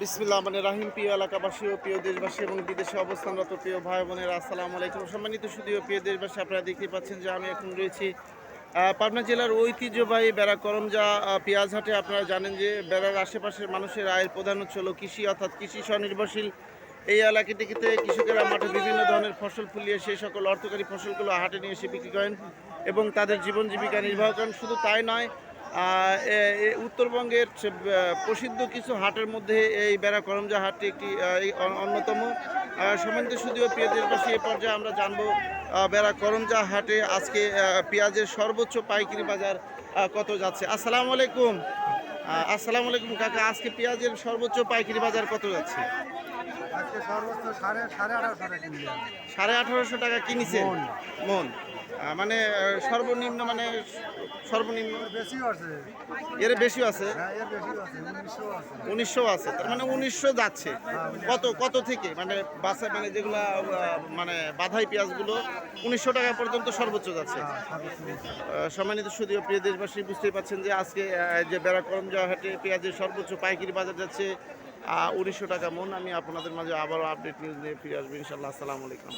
বিসমিল্লাহ মানে রাহিম, প্রিয় এলাকাবাসী ও প্রিয় দেশবাসী এবং বিদেশে অবস্থানরত প্রিয় ভাই বোনেরা, আসসালামু আলাইকুম। সম্মানিত শুধু প্রিয় দেশবাসী, আপনারা দেখতে পাচ্ছেন যে আমি এখন রয়েছি পাবনা জেলার ঐতিহ্যবাহী বেড়া করমজা পেঁয়াজহাটে। আপনারা জানেন যে বেড়ার আশেপাশের মানুষের আয়ের প্রধান উৎস হলো কৃষি, অর্থাৎ কৃষি স্বনির্ভরশীল। এই এলাকাটিতে কৃষকেরা মাঠে বিভিন্ন ধরনের ফসল ফুলিয়ে সেই সকল অর্থকারী ফসলগুলো হাটে নিয়ে এসে বিক্রি করেন এবং তাদের জীবন জীবিকা নির্বাহ করেন। শুধু তাই নয় উত্তরবঙ্গের প্রসিদ্ধ কিছু হাটের মধ্যে এই বেড়া করমজা হাটটি একটি অন্যতম। সম্বন্ধে শুধুও পেঁয়াজের পাশে এ পর্যায়ে আমরা জানব বেড়া করমজা হাটে আজকে পেঁয়াজের সর্বোচ্চ পাইকারি বাজার কত যাচ্ছে। আসসালামু আলাইকুম। আসসালামু আলাইকুম কাকা আজকে পেঁয়াজের সর্বোচ্চ পাইকারি বাজার কত যাচ্ছে? সাড়ে আঠারোশো টাকা কিনেছে মন। মন মানে সর্বনিম্ন মানে সর্বনিম্ন এর বেশিও আছে? হ্যাঁ আছে উনিশশো আছে। তার মানে উনিশশো যাচ্ছে। কত কত থেকে? মানে বাসা মানে যেগুলো মানে বাধাই পেঁয়াজগুলো উনিশশো টাকা পর্যন্ত সর্বোচ্চ যাচ্ছে। হ্যাঁ, সম্মানিত সুদীয় প্রিয় দেশবাসী বুঝতেই পাচ্ছেন যে আজকে যে বেড়াকরম যাওয়া হাটে পেঁয়াজের সর্বোচ্চ পাইকারি বাজার যাচ্ছে। উনিশশো টাকা মন। আমি আপনাদের মাঝে আবারও আপডেট নিউজ নিয়ে ফিরে আসব ইনশাল্লাহ আসসালামু আলাইকুম।